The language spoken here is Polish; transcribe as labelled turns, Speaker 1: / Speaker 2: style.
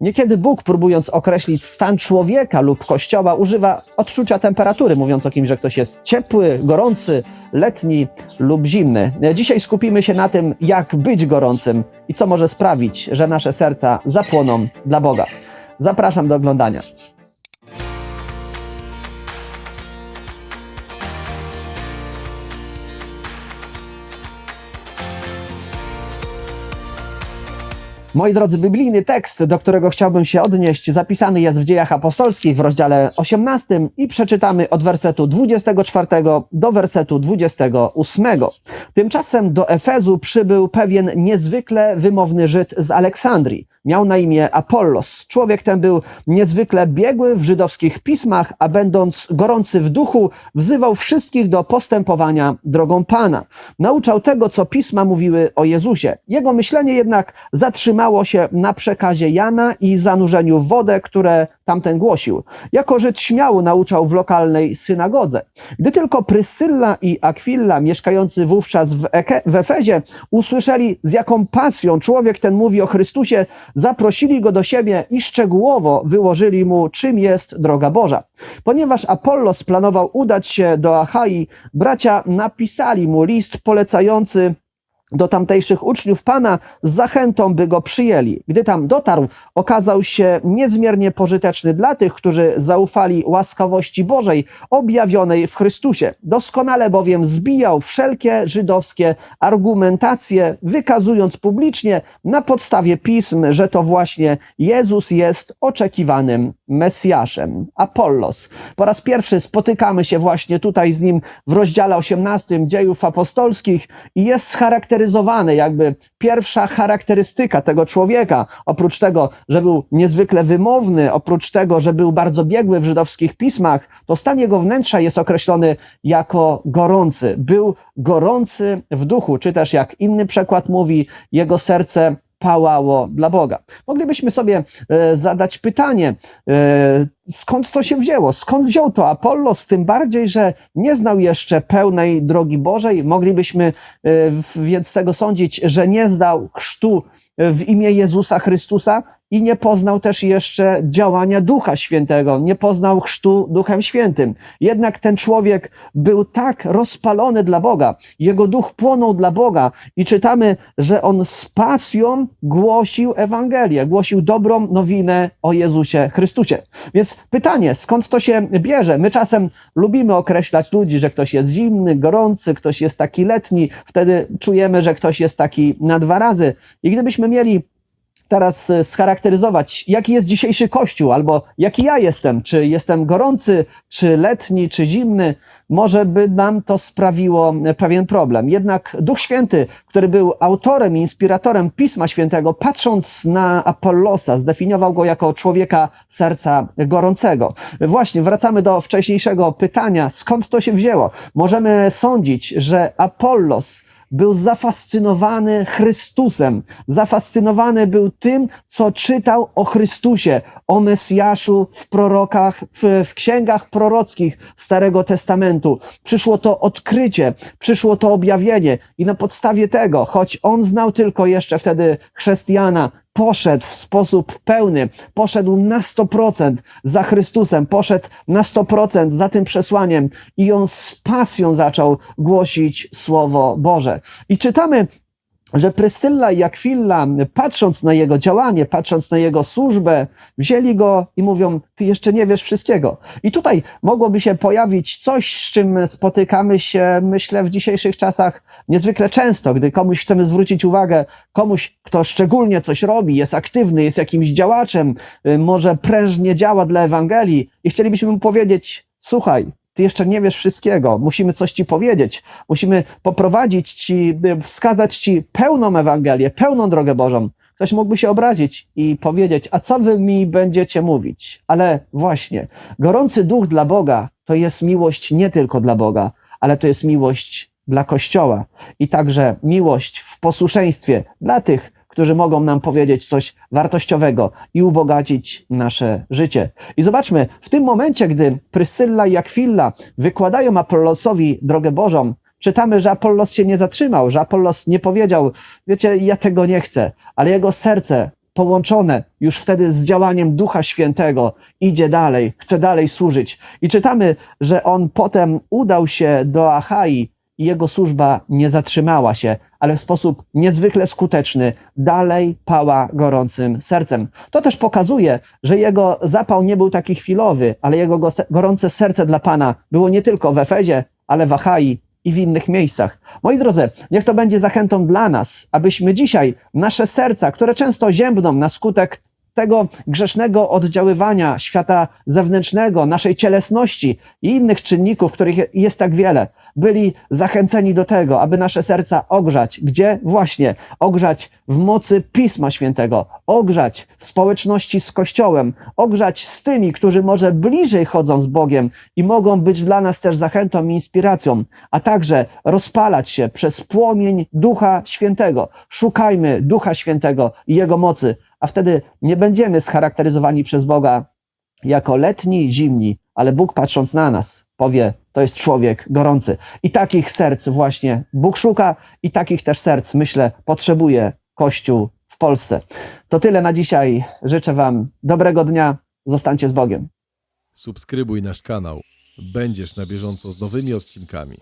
Speaker 1: Niekiedy Bóg, próbując określić stan człowieka lub kościoła, używa odczucia temperatury, mówiąc o kimś, że ktoś jest ciepły, gorący, letni lub zimny. Dzisiaj skupimy się na tym, jak być gorącym i co może sprawić, że nasze serca zapłoną dla Boga. Zapraszam do oglądania. Moi drodzy, biblijny tekst, do którego chciałbym się odnieść, zapisany jest w Dziejach Apostolskich w rozdziale 18 i przeczytamy od wersetu 24 do wersetu 28. Tymczasem do Efezu przybył pewien niezwykle wymowny Żyd z Aleksandrii. Miał na imię Apollos. Człowiek ten był niezwykle biegły w żydowskich pismach, a będąc gorący w duchu, wzywał wszystkich do postępowania drogą Pana. Nauczał tego, co pisma mówiły o Jezusie. Jego myślenie jednak zatrzymało się na przekazie Jana i zanurzeniu w wodę, które tamten głosił. Jako Żyd śmiało nauczał w lokalnej synagodze. Gdy tylko Pryscylla i Akwilla, mieszkający wówczas w, Eke, w Efezie, usłyszeli, z jaką pasją człowiek ten mówi o Chrystusie, zaprosili go do siebie i szczegółowo wyłożyli mu, czym jest droga Boża. Ponieważ Apollos planował udać się do Achai, bracia napisali mu list polecający do tamtejszych uczniów Pana z zachętą, by go przyjęli. Gdy tam dotarł, okazał się niezmiernie pożyteczny dla tych, którzy zaufali łaskawości Bożej objawionej w Chrystusie. Doskonale bowiem zbijał wszelkie żydowskie argumentacje, wykazując publicznie na podstawie pism, że to właśnie Jezus jest oczekiwanym Mesjaszem. Apollos. Po raz pierwszy spotykamy się właśnie tutaj z nim w rozdziale 18 dziejów apostolskich i jest scharakteryzowany jakby pierwsza charakterystyka tego człowieka. Oprócz tego, że był niezwykle wymowny, oprócz tego, że był bardzo biegły w żydowskich pismach, to stan jego wnętrza jest określony jako gorący. Był gorący w duchu, czy też jak inny przekład mówi, jego serce pałało dla Boga. Moglibyśmy sobie e, zadać pytanie, e, skąd to się wzięło? Skąd wziął to Apollos? Tym bardziej, że nie znał jeszcze pełnej drogi Bożej. Moglibyśmy e, więc tego sądzić, że nie zdał chrztu w imię Jezusa Chrystusa i nie poznał też jeszcze działania Ducha Świętego, nie poznał chrztu Duchem Świętym. Jednak ten człowiek był tak rozpalony dla Boga, jego duch płonął dla Boga i czytamy, że on z pasją głosił Ewangelię, głosił dobrą nowinę o Jezusie Chrystusie. Więc pytanie, skąd to się bierze? My czasem lubimy określać ludzi, że ktoś jest zimny, gorący, ktoś jest taki letni, wtedy czujemy, że ktoś jest taki na dwa razy. I gdybyśmy mieli teraz e, scharakteryzować, jaki jest dzisiejszy Kościół, albo jaki ja jestem, czy jestem gorący, czy letni, czy zimny, może by nam to sprawiło e, pewien problem. Jednak Duch Święty, który był autorem i inspiratorem Pisma Świętego, patrząc na Apollosa, zdefiniował go jako człowieka serca gorącego. Właśnie, wracamy do wcześniejszego pytania, skąd to się wzięło? Możemy sądzić, że Apollos był zafascynowany Chrystusem, zafascynowany był tym, co czytał o Chrystusie, o Mesjaszu w prorokach, w, w księgach prorockich Starego Testamentu. Przyszło to odkrycie, przyszło to objawienie i na podstawie tego, choć on znał tylko jeszcze wtedy chrześcijana, poszedł w sposób pełny, poszedł na 100% za Chrystusem, poszedł na 100% za tym przesłaniem i on z pasją zaczął głosić Słowo Boże. I czytamy że Pryscylla i Akwilla, patrząc na jego działanie, patrząc na jego służbę, wzięli go i mówią, ty jeszcze nie wiesz wszystkiego. I tutaj mogłoby się pojawić coś, z czym spotykamy się, myślę, w dzisiejszych czasach niezwykle często, gdy komuś chcemy zwrócić uwagę, komuś, kto szczególnie coś robi, jest aktywny, jest jakimś działaczem, y, może prężnie działa dla Ewangelii i chcielibyśmy mu powiedzieć, słuchaj, ty jeszcze nie wiesz wszystkiego, musimy coś ci powiedzieć, musimy poprowadzić ci, wskazać ci pełną Ewangelię, pełną drogę Bożą. Ktoś mógłby się obrazić i powiedzieć, a co wy mi będziecie mówić? Ale właśnie, gorący duch dla Boga to jest miłość nie tylko dla Boga, ale to jest miłość dla Kościoła i także miłość w posłuszeństwie dla tych, którzy mogą nam powiedzieć coś wartościowego i ubogacić nasze życie. I zobaczmy, w tym momencie, gdy Pryscylla i Akwilla wykładają Apollosowi drogę Bożą, czytamy, że Apollos się nie zatrzymał, że Apollos nie powiedział, wiecie, ja tego nie chcę, ale jego serce połączone już wtedy z działaniem Ducha Świętego, idzie dalej, chce dalej służyć. I czytamy, że on potem udał się do Achai i jego służba nie zatrzymała się, ale w sposób niezwykle skuteczny dalej pała gorącym sercem. To też pokazuje, że jego zapał nie był taki chwilowy, ale jego go- gorące serce dla Pana było nie tylko w Efezie, ale w Achai i w innych miejscach. Moi drodzy, niech to będzie zachętą dla nas, abyśmy dzisiaj nasze serca, które często ziębną na skutek tego grzesznego oddziaływania świata zewnętrznego, naszej cielesności i innych czynników, których jest tak wiele, byli zachęceni do tego, aby nasze serca ogrzać. Gdzie? Właśnie ogrzać w mocy Pisma Świętego, ogrzać w społeczności z Kościołem, ogrzać z tymi, którzy może bliżej chodzą z Bogiem i mogą być dla nas też zachętą i inspiracją, a także rozpalać się przez płomień Ducha Świętego. Szukajmy Ducha Świętego i Jego mocy, a wtedy nie będziemy scharakteryzowani przez Boga jako letni zimni, ale Bóg patrząc na nas powie, to jest człowiek gorący. I takich serc właśnie Bóg szuka i takich też serc, myślę, potrzebuje Kościół w Polsce. To tyle na dzisiaj. Życzę Wam dobrego dnia. Zostańcie z Bogiem.
Speaker 2: Subskrybuj nasz kanał. Będziesz na bieżąco z nowymi odcinkami.